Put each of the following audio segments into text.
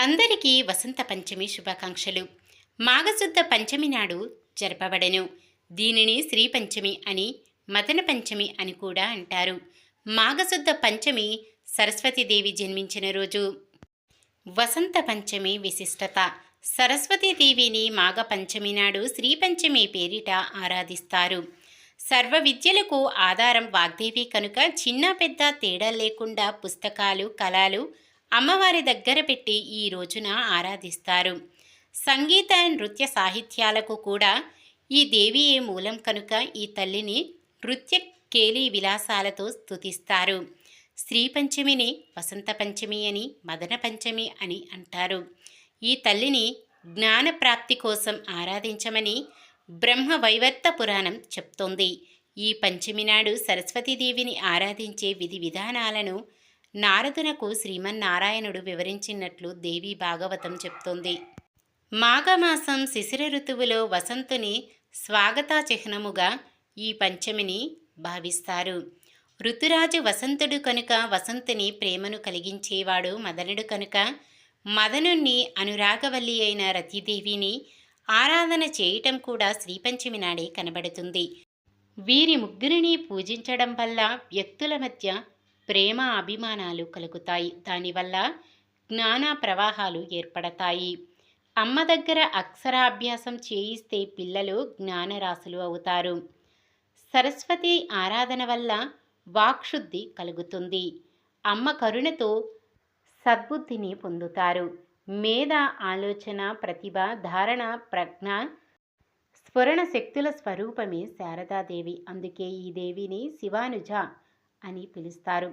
అందరికీ వసంత పంచమి శుభాకాంక్షలు. మాఘశుద్ధ పంచమి నాడు జరపబడను. దీనిని శ్రీ పంచమి అని మదన పంచమి అని కూడా అంటారు. మాఘశుద్ధ పంచమి సరస్వతీదేవి జన్మించిన రోజు. వసంత పంచమి విశిష్టత. సరస్వతీదేవిని మాఘ పంచమి నాడు శ్రీ పంచమి పేరిట ఆరాధిస్తారు. సర్వ విద్యలకు ఆధారం వాగ్దేవి కనుక చిన్న పెద్ద తేడా లేకుండా పుస్తకాలు కళలు అమ్మవారి దగ్గర పెట్టి ఈ రోజున ఆరాధిస్తారు. సంగీత నృత్య సాహిత్యాలకు కూడా ఈ దేవియే మూలం కనుక ఈ తల్లిని నృత్య కేలి విలాసాలతో స్తుతిస్తారు. శ్రీ పంచమిని వసంత పంచమి అని మదన పంచమి అని అంటారు. ఈ తల్లిని జ్ఞాన ప్రాప్తి కోసం ఆరాధించమని బ్రహ్మ వైవర్త పురాణం చెప్తోంది. ఈ పంచమి నాడు సరస్వతీదేవిని ఆరాధించే విధి విధానాలను నారదునకు శ్రీమన్నారాయణుడు వివరించినట్లు దేవి భాగవతం చెప్తోంది. మాఘమాసం శిశిర ఋతువులో వసంతుని స్వాగత చిహ్నముగా ఈ పంచమిని భావిస్తారు. ఋతురాజు వసంతుడు కనుక వసంతుని ప్రేమను కలిగించేవాడు మదనుడు కనుక మదనుణ్ణి అనురాగవల్లి అయిన రతిదేవిని ఆరాధన చేయటం కూడా శ్రీపంచమి నాడే కనబడుతుంది. వీరి ముగ్గురిని పూజించడం వల్ల వ్యక్తుల మధ్య ప్రేమ అభిమానాలు కలుగుతాయి. దానివల్ల జ్ఞాన ప్రవాహాలు ఏర్పడతాయి. అమ్మ దగ్గర అక్షరాభ్యాసం చేయిస్తే పిల్లలు జ్ఞానరాశులు అవుతారు. సరస్వతి ఆరాధన వల్ల వాక్శుద్ధి కలుగుతుంది. అమ్మ కరుణతో సద్బుద్ధిని పొందుతారు. మేధ ఆలోచన ప్రతిభ ధారణ ప్రజ్ఞ స్ఫురణ శక్తుల స్వరూపమే శారదాదేవి. అందుకే ఈ దేవిని శివానుజ అని పిలుస్తారు.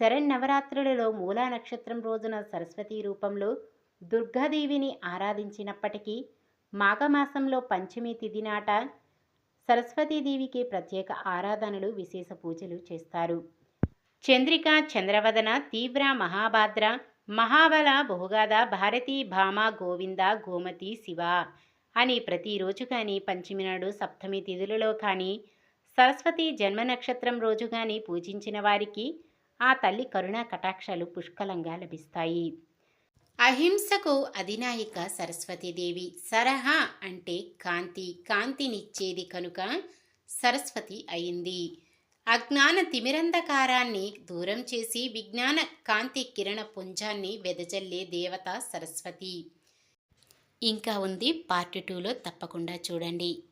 శరన్నవరాత్రులలో మూలా నక్షత్రం రోజున సరస్వతి రూపంలో దుర్గాదేవిని ఆరాధించినప్పటికీ మాఘమాసంలో పంచమి తిథి నాట సరస్వతీదేవికి ప్రత్యేక ఆరాధనలు విశేష పూజలు చేస్తారు. చంద్రిక చంద్రవదన తీవ్ర మహాభాద్ర మహాబల బహుగాద భారతీ భామ గోవింద గోమతి శివ అని ప్రతిరోజు కానీ పంచమి నాడు సప్తమి తిథులలో కానీ సరస్వతి జన్మ నక్షత్రం రోజు పూజించిన వారికి ఆ తల్లి కరుణా కటాక్షాలు పుష్కలంగా లభిస్తాయి. అహింసకు అధినాయిక సరస్వతీదేవి సరహ అంటే కాంతి కాంతినిచ్చేది కనుక సరస్వతి అయింది. అజ్ఞాన తిమిరంధకారాన్ని దూరం చేసి విజ్ఞాన కాంతి కిరణ పుంజాన్ని వెదజల్లే దేవత సరస్వతి. ఇంకా ఉంది పార్ట్ టూలో తప్పకుండా చూడండి.